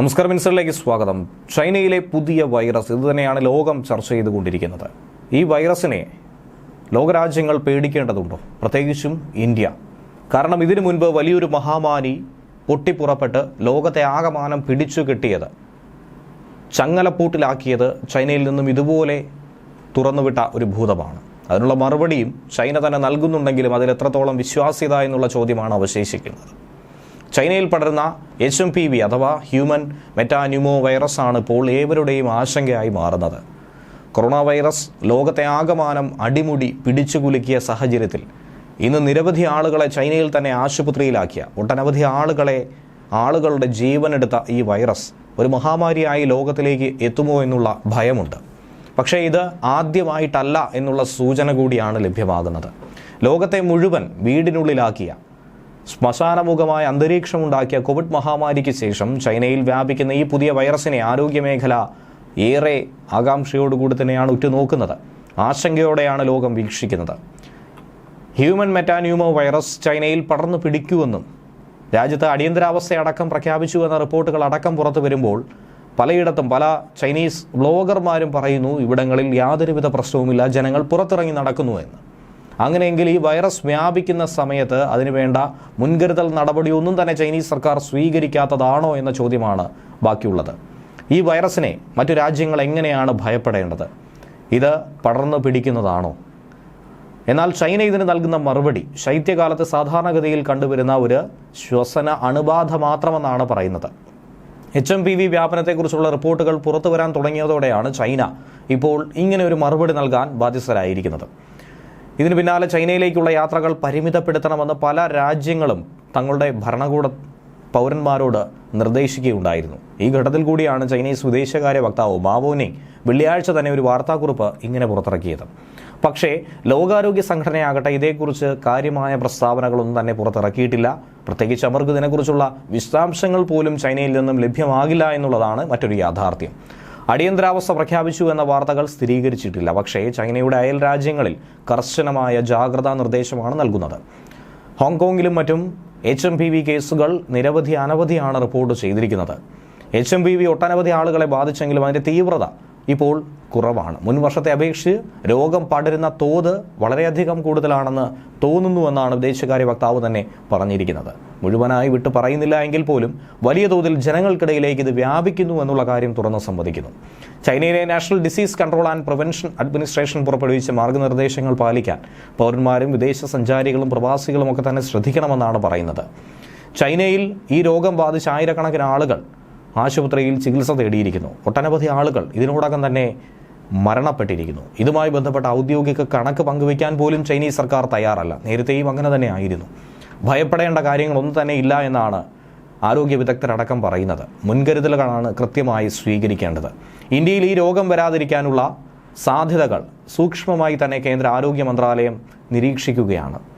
നമസ്കാരം മിനിസ്റ്ററിലേക്ക് സ്വാഗതം. ചൈനയിലെ പുതിയ വൈറസ് ഇതുതന്നെയാണ് ലോകം ചർച്ച ചെയ്തുകൊണ്ടിരിക്കുന്നത്. ഈ വൈറസിനെ ലോകരാജ്യങ്ങൾ പേടിക്കേണ്ടതുണ്ടോ? പ്രത്യേകിച്ചും ഇന്ത്യ. കാരണം ഇതിനു മുൻപ് വലിയൊരു മഹാമാരി പൊട്ടിപ്പുറപ്പെട്ട് ലോകത്തെ ആകമാനം പിടിച്ചു കെട്ടിയത് ചങ്ങലപ്പൂട്ടിലാക്കിയത് ചൈനയിൽ നിന്നും ഇതുപോലെ തുറന്നുവിട്ട ഒരു ഭൂതമാണ്. അതിനുള്ള മറുപടിയും ചൈന തന്നെ നൽകുന്നുണ്ടെങ്കിലും അതിൽ എത്രത്തോളം വിശ്വാസ്യത എന്നുള്ള ചോദ്യമാണ് അവശേഷിക്കുന്നത്. ചൈനയിൽ പടരുന്ന എച്ച് എം പി വി അഥവാ ഹ്യൂമൻ മെറ്റാന്യൂമോ വൈറസ് ആണ് ഇപ്പോൾ ഏവരുടെയും ആശങ്കയായി മാറുന്നത്. കൊറോണ വൈറസ് ലോകത്തെ ആകമാനം അടിമുടി പിടിച്ചു കുലുക്കിയ സാഹചര്യത്തിൽ ഇന്ന് നിരവധി ആളുകളെ ചൈനയിൽ തന്നെ ആശുപത്രിയിലാക്കിയ ഒട്ടനവധി ആളുകളെ ആളുകളുടെ ജീവനെടുത്ത ഈ വൈറസ് ഒരു മഹാമാരിയായി ലോകത്തിലേക്ക് എത്തുമോ എന്നുള്ള ഭയമുണ്ട്. പക്ഷേ ഇത് ആദ്യമായിട്ടല്ല എന്നുള്ള സൂചന കൂടിയാണ് ലഭ്യമാകുന്നത്. ലോകത്തെ മുഴുവൻ വീടിനുള്ളിലാക്കിയ ശ്മശാനമുഖമായ അന്തരീക്ഷമുണ്ടാക്കിയ കോവിഡ് മഹാമാരിക്ക് ശേഷം ചൈനയിൽ വ്യാപിക്കുന്ന ഈ പുതിയ വൈറസിനെ ആരോഗ്യമേഖല ഏറെ ആകാംക്ഷയോടുകൂടി തന്നെയാണ് ഉറ്റുനോക്കുന്നത്. ആശങ്കയോടെയാണ് ലോകം വീക്ഷിക്കുന്നത്. ഹ്യൂമൻ മെറ്റാന്യൂമോ വൈറസ് ചൈനയിൽ പടർന്നു പിടിക്കുമെന്നും രാജ്യത്ത് അടിയന്തരാവസ്ഥയടക്കം പ്രഖ്യാപിച്ചുവെന്ന റിപ്പോർട്ടുകൾ അടക്കം പുറത്തു വരുമ്പോൾ പലയിടത്തും പല ചൈനീസ് ബ്ലോഗർമാരും പറയുന്നു ഇവിടങ്ങളിൽ യാതൊരുവിധ പ്രശ്നവുമില്ല ജനങ്ങൾ പുറത്തിറങ്ങി നടക്കുന്നു എന്ന് അങ്ങനെയെങ്കിൽ ഈ വൈറസ് വ്യാപിക്കുന്ന സമയത്ത് അതിനുവേണ്ട മുൻകരുതൽ നടപടിയൊന്നും തന്നെ ചൈനീസ് സർക്കാർ സ്വീകരിക്കാത്തതാണോ എന്ന ചോദ്യമാണ് ബാക്കിയുള്ളത്. ഈ വൈറസിനെ മറ്റു രാജ്യങ്ങൾ എങ്ങനെയാണ് ഭയപ്പെടേണ്ടത്? ഇത് പടർന്നു പിടിക്കുന്നതാണോ? എന്നാൽ ചൈന ഇതിന് നൽകുന്ന മറുപടി ശൈത്യകാലത്ത് സാധാരണഗതിയിൽ കണ്ടുവരുന്ന ഒരു ശ്വസന അണുബാധ മാത്രമെന്നാണ് പറയുന്നത്. എച്ച് എം പി വി വ്യാപനത്തെക്കുറിച്ചുള്ള റിപ്പോർട്ടുകൾ പുറത്തു വരാൻ തുടങ്ങിയതോടെയാണ് ചൈന ഇപ്പോൾ ഇങ്ങനെ ഒരു മറുപടി നൽകാൻ ബാധ്യസ്ഥരായിരിക്കുന്നത്. ഇതിന് പിന്നാലെ ചൈനയിലേക്കുള്ള യാത്രകൾ പരിമിതപ്പെടുത്തണമെന്ന് പല രാജ്യങ്ങളും തങ്ങളുടെ ഭരണകൂട പൗരന്മാരോട് നിർദ്ദേശിക്കുകയുണ്ടായിരുന്നു. ഈ ഘട്ടത്തിൽ കൂടിയാണ് ചൈനീസ് വിദേശകാര്യ വക്താവ് മാവോനിങ് വെള്ളിയാഴ്ച തന്നെ ഒരു വാർത്താക്കുറിപ്പ് ഇങ്ങനെ പുറത്തിറക്കിയത്. പക്ഷേ ലോകാരോഗ്യ സംഘടനയാകട്ടെ ഇതേക്കുറിച്ച് കാര്യമായ പ്രസ്താവനകളൊന്നും തന്നെ പുറത്തിറക്കിയിട്ടില്ല. പ്രത്യേകിച്ച് അവർക്ക് ഇതിനെക്കുറിച്ചുള്ള വിശദാംശങ്ങൾ പോലും ചൈനയിൽ നിന്നും ലഭ്യമാകില്ല എന്നുള്ളതാണ് മറ്റൊരു യാഥാർത്ഥ്യം. അടിയന്തരാവസ്ഥ പ്രഖ്യാപിച്ചു എന്ന വാർത്തകൾ സ്ഥിരീകരിച്ചിട്ടില്ല. പക്ഷേ ചൈനയുടെ അയൽ രാജ്യങ്ങളിൽ കർശനമായ ജാഗ്രതാ നിർദ്ദേശമാണ് നൽകുന്നത്. ഹോങ്കോങ്ങിലും മറ്റും എച്ച് എം പി വി കേസുകൾ നിരവധി അനവധിയാണ് റിപ്പോർട്ട് ചെയ്തിരിക്കുന്നത്. എച്ച് എം പി വി ഒട്ടനവധി ആളുകളെ ബാധിച്ചെങ്കിലും അതിന്റെ തീവ്രത ഇപ്പോൾ കുറവാണ്. മുൻ വർഷത്തെ അപേക്ഷിച്ച് രോഗം പടരുന്ന തോത് വളരെയധികം കൂടുതലാണെന്ന് തോന്നുന്നു എന്നാണ് വിദേശകാര്യ വക്താവ് തന്നെ പറഞ്ഞിരിക്കുന്നത്. മുഴുവനായി വിട്ടു പറയുന്നില്ല എങ്കിൽ പോലും വലിയ തോതിൽ ജനങ്ങൾക്കിടയിലേക്ക് ഇത് വ്യാപിക്കുന്നു എന്നുള്ള കാര്യം തുറന്ന് സമ്മതിക്കുന്നു ചൈനയിലെ national disease control and prevention administration പുറപ്പെടുവിച്ച മാർഗനിർദ്ദേശങ്ങൾ പാലിക്കാൻ പൗരന്മാരും വിദേശ സഞ്ചാരികളും പ്രവാസികളും ഒക്കെ തന്നെ ശ്രദ്ധിക്കണമെന്നാണ് പറയുന്നത്. ചൈനയിൽ ഈ രോഗം ബാധിച്ച ആയിരക്കണക്കിന് ആളുകൾ ആശുപത്രിയിൽ ചികിത്സ തേടിയിരിക്കുന്നു. ഒട്ടനവധി ആളുകൾ ഇതിനോടകം തന്നെ മരണപ്പെട്ടിരിക്കുന്നു. ഇതുമായി ബന്ധപ്പെട്ട ഔദ്യോഗിക കണക്ക് പങ്കുവയ്ക്കാൻ പോലും ചൈനീസ് സർക്കാർ തയ്യാറല്ല. നേരത്തെയും അങ്ങനെ തന്നെ ആയിരുന്നു. ഭയപ്പെടേണ്ട കാര്യങ്ങളൊന്നും തന്നെ ഇല്ല എന്നാണ് ആരോഗ്യ വിദഗ്ധരടക്കം പറയുന്നത്. മുൻകരുതലുകളാണ് കൃത്യമായി സ്വീകരിക്കേണ്ടത്. ഇന്ത്യയിൽ ഈ രോഗം വരാതിരിക്കാനുള്ള സാധ്യതകൾ സൂക്ഷ്മമായി തന്നെ കേന്ദ്ര ആരോഗ്യ മന്ത്രാലയം നിരീക്ഷിക്കുകയാണ്.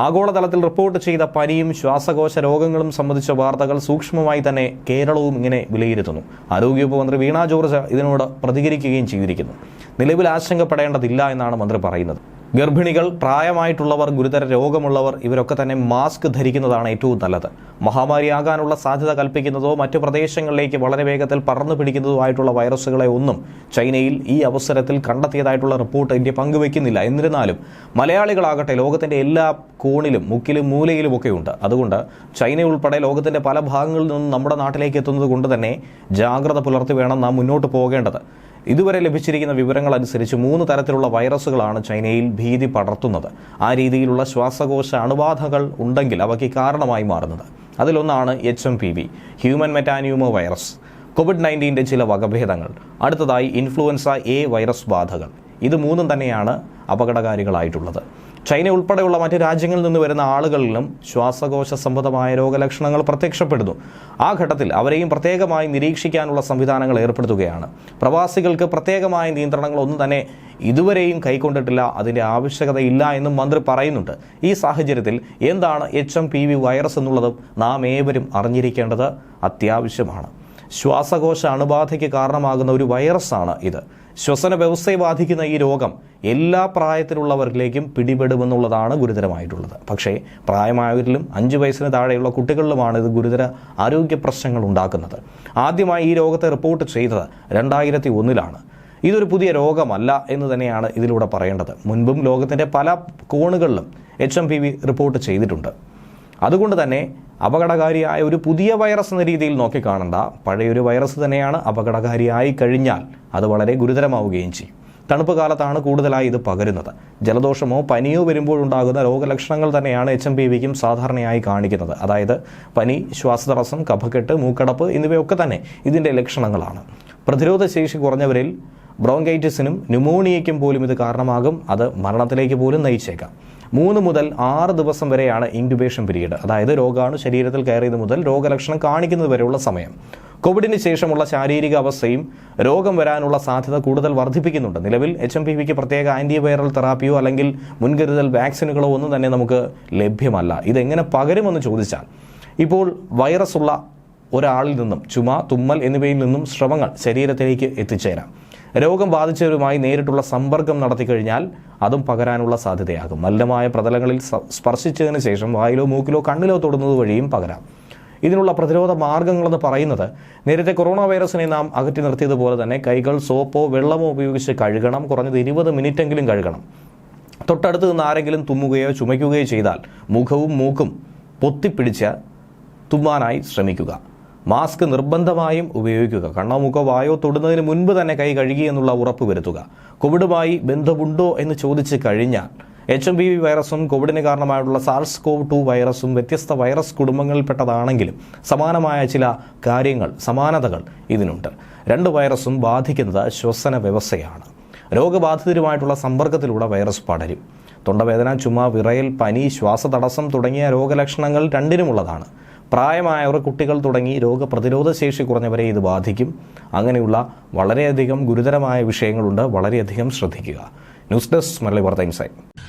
ആഗോളതലത്തിൽ റിപ്പോർട്ട് ചെയ്ത പനിയും ശ്വാസകോശ രോഗങ്ങളും സംബന്ധിച്ച വാർത്തകൾ സൂക്ഷ്മമായി തന്നെ കേരളവും ഇങ്ങനെ വിലയിരുത്തുന്നു. ആരോഗ്യവകുപ്പ് മന്ത്രി വീണ ജോർജ് ഇതിനോട് പ്രതികരിക്കുകയും ചെയ്തിരിക്കുന്നു. നിലവിൽ ആശങ്കപ്പെടേണ്ടതില്ല എന്നാണ് മന്ത്രി പറയുന്നത്. ഗർഭിണികൾ പ്രായമായിട്ടുള്ളവർ ഗുരുതര രോഗമുള്ളവർ ഇവരൊക്കെ തന്നെ മാസ്ക് ധരിക്കുന്നതാണ് ഏറ്റവും നല്ലത്. മഹാമാരിയാകാനുള്ള സാധ്യത കൽപ്പിക്കുന്നതോ മറ്റു പ്രദേശങ്ങളിലേക്ക് വളരെ വേഗത്തിൽ പടർന്നു പിടിക്കുന്നതോ ആയിട്ടുള്ള വൈറസുകളെ ഒന്നും ചൈനയിൽ ഈ അവസരത്തിൽ കണ്ടെത്തിയതായിട്ടുള്ള റിപ്പോർട്ട് ഇന്ത്യ പങ്കുവെക്കുന്നില്ല. എന്നിരുന്നാലും മലയാളികളാകട്ടെ ലോകത്തിന്റെ എല്ലാ കോണിലും മുക്കിലും മൂലയിലും ഒക്കെ ഉണ്ട്. അതുകൊണ്ട് ചൈന ഉൾപ്പെടെ ലോകത്തിന്റെ പല ഭാഗങ്ങളിൽ നിന്നും നമ്മുടെ നാട്ടിലേക്ക് എത്തുന്നത് കൊണ്ട് തന്നെ ജാഗ്രത പുലർത്തി വേണം നാം മുന്നോട്ട് പോകേണ്ടത്. ഇതുവരെ ലഭിച്ചിരിക്കുന്ന വിവരങ്ങൾ അനുസരിച്ച് മൂന്ന് തരത്തിലുള്ള വൈറസുകളാണ് ചൈനയിൽ ഭീതി പടർത്തുന്നത്. ആ രീതിയിലുള്ള ശ്വാസകോശ അണുബാധകൾ ഉണ്ടെങ്കിൽ അവയ്ക്ക് കാരണമായി മാറുന്നത്. അതിലൊന്നാണ് H M P V human metapneumovirus COVID നയന്റീന്റെ ചില വകഭേദങ്ങൾ. അടുത്തതായി ഇൻഫ്ലുവൻസ എ വൈറസ് ബാധകൾ. ഇത് മൂന്നും തന്നെയാണ് അപകടകാരികളായിട്ടുള്ളത്. ചൈന ഉൾപ്പെടെയുള്ള മറ്റ് രാജ്യങ്ങളിൽ നിന്ന് വരുന്ന ആളുകളിലും ശ്വാസകോശ സംബന്ധമായ രോഗലക്ഷണങ്ങൾ പ്രത്യക്ഷപ്പെടുന്നു. ആ ഘട്ടത്തിൽ അവരെയും പ്രത്യേകമായി നിരീക്ഷിക്കാനുള്ള സംവിധാനങ്ങൾ ഏർപ്പെടുത്തുകയാണ്. പ്രവാസികൾക്ക് പ്രത്യേകമായ നിയന്ത്രണങ്ങളൊന്നും തന്നെ ഇതുവരെയും കൈക്കൊണ്ടിട്ടില്ല. അതിന്റെ ആവശ്യകതയില്ല എന്നും മന്ത്രി പറയുന്നുണ്ട്. ഈ സാഹചര്യത്തിൽ എന്താണ് H M P V virus എന്നുള്ളതും നാം ഏവരും അറിഞ്ഞിരിക്കേണ്ടത് അത്യാവശ്യമാണ്. ശ്വാസകോശ അണുബാധയ്ക്ക് കാരണമാകുന്ന ഒരു വൈറസാണ് ഇത്. ശ്വസന വ്യവസ്ഥയെ ബാധിക്കുന്ന ഈ രോഗം എല്ലാ പ്രായത്തിലുള്ളവരിലേക്കും പിടിപെടുമെന്നുള്ളതാണ് ഗുരുതരമായിട്ടുള്ളത്. പക്ഷേ പ്രായമായവരിലും അഞ്ച് വയസ്സിന് താഴെയുള്ള കുട്ടികളിലുമാണ് ഇത് ഗുരുതര ആരോഗ്യ പ്രശ്നങ്ങൾ ഉണ്ടാക്കുന്നത്. ആദ്യമായി ഈ രോഗത്തെ റിപ്പോർട്ട് ചെയ്തത് രണ്ടായിരത്തി ഒന്നിലാണ് ഇതൊരു പുതിയ രോഗമല്ല എന്ന് തന്നെയാണ് ഇതിലൂടെ പറയേണ്ടത്. മുൻപും ലോകത്തിന്റെ പല കോണുകളിലും H M P V report ചെയ്തിട്ടുണ്ട്. അതുകൊണ്ട് തന്നെ അപകടകാരിയായ ഒരു പുതിയ വൈറസ് എന്ന രീതിയിൽ നോക്കിക്കാണണ്ട. പഴയൊരു വൈറസ് തന്നെയാണ് അപകടകാരിയായി കഴിഞ്ഞാൽ അത് വളരെ ഗുരുതരമാവുകയും ചെയ്യും. തണുപ്പ് കാലത്താണ് കൂടുതലായി ഇത് പകരുന്നത്. ജലദോഷമോ പനിയോ വരുമ്പോഴുണ്ടാകുന്ന രോഗലക്ഷണങ്ങൾ തന്നെയാണ് എച്ച് എം പി വിക്കും സാധാരണയായി കാണിക്കുന്നത്. അതായത് പനി ശ്വാസതടസ്സം കഫക്കെട്ട് മൂക്കടപ്പ് എന്നിവയൊക്കെ തന്നെ ഇതിന്റെ ലക്ഷണങ്ങളാണ്. പ്രതിരോധശേഷി കുറഞ്ഞവരിൽ ബ്രോങ്കൈറ്റിസിനും ന്യൂമോണിയയ്ക്കും പോലും ഇത് കാരണമാകും. അത് മരണത്തിലേക്ക് പോലും നയിച്ചേക്കാം. മൂന്ന് മുതൽ ആറ് ദിവസം വരെയാണ് ഇൻക്യുബേഷൻ പീരീഡ്. അതായത് രോഗാണു ശരീരത്തിൽ കയറിയത് മുതൽ രോഗലക്ഷണം കാണിക്കുന്നത് വരെയുള്ള സമയം. കോവിഡിന് ശേഷമുള്ള ശാരീരിക അവസ്ഥയും രോഗം വരാനുള്ള സാധ്യത കൂടുതൽ വർദ്ധിപ്പിക്കുന്നുണ്ട്. നിലവിൽ എച്ച് എം പി വിക്ക് പ്രത്യേക ആന്റിവൈറൽ തെറാപ്പിയോ അല്ലെങ്കിൽ മുൻകരുതൽ വാക്സിനുകളോ ഒന്നും തന്നെ നമുക്ക് ലഭ്യമല്ല. ഇതെങ്ങനെ പകരുമെന്ന് ചോദിച്ചാൽ ഇപ്പോൾ വൈറസ് ഉള്ള ഒരാളിൽ നിന്നും ചുമ തുമ്മൽ എന്നിവയിൽ നിന്നും ശ്രമങ്ങൾ ശരീരത്തിലേക്ക് എത്തിച്ചേരാം. രോഗം ബാധിച്ചവരുമായി നേരിട്ടുള്ള സമ്പർക്കം നടത്തി കഴിഞ്ഞാൽ അതും പകരാനുള്ള സാധ്യതയാകും. മലിനമായ പ്രതലങ്ങളിൽ സ്പർശിച്ചതിന് ശേഷം വായിലോ മൂക്കിലോ കണ്ണിലോ തൊടുന്നത് വഴിയും പകരാം. ഇതിനുള്ള പ്രതിരോധ മാർഗങ്ങളെന്ന് പറയുന്നത് നേരത്തെ കൊറോണ വൈറസിനെ നാം അകറ്റി നിർത്തിയതുപോലെ തന്നെ കൈകൾ സോപ്പോ വെള്ളമോ ഉപയോഗിച്ച് കഴുകണം. കുറഞ്ഞത് ഇരുപത് മിനിറ്റെങ്കിലും കഴുകണം. തൊട്ടടുത്ത് നിന്ന് ആരെങ്കിലും തുമ്മുകയോ ചുമയ്ക്കുകയോ ചെയ്താൽ മുഖവും മൂക്കും പൊത്തിപ്പിടിച്ച് തുമ്മാനായി ശ്രമിക്കുക. മാസ്ക് നിർബന്ധമായും ഉപയോഗിക്കുക. കണ്ണോ മുഖോ വായോ തൊടുന്നതിന് മുൻപ് തന്നെ കൈ കഴുകി എന്നുള്ള ഉറപ്പ് വരുത്തുക. കോവിഡുമായി ബന്ധമുണ്ടോ എന്ന് ചോദിച്ചു കഴിഞ്ഞാൽ എച്ച് എം ബി വി വൈറസും കോവിഡിന് കാരണമായിട്ടുള്ള സാർസ് കോവ് ടു വൈറസും വ്യത്യസ്ത വൈറസ് കുടുംബങ്ങളിൽപ്പെട്ടതാണെങ്കിലും സമാനമായ ചില കാര്യങ്ങൾ സമാനതകൾ ഇതിനുണ്ട്. രണ്ട് വൈറസും ബാധിക്കുന്നത് ശ്വസന വ്യവസ്ഥയാണ്. രോഗബാധിതരുമായിട്ടുള്ള സമ്പർക്കത്തിലൂടെ വൈറസ് പടരും. തൊണ്ടവേദന ചുമ വിറയൽ പനി ശ്വാസതടസ്സം തുടങ്ങിയ രോഗലക്ഷണങ്ങൾ രണ്ടിനുമുള്ളതാണ്. പ്രായമായവർ കുട്ടികൾ തുടങ്ങി രോഗപ്രതിരോധ ശേഷി കുറഞ്ഞവരെ ഇത് ബാധിക്കും. അങ്ങനെയുള്ള വളരെയധികം ഗുരുതരമായ വിഷയങ്ങളുണ്ട്. വളരെയധികം ശ്രദ്ധിക്കുക. ന്യൂസ് ഡെസ്ക് മരളി വാർത്ത ഇൻസൈറ്റ്.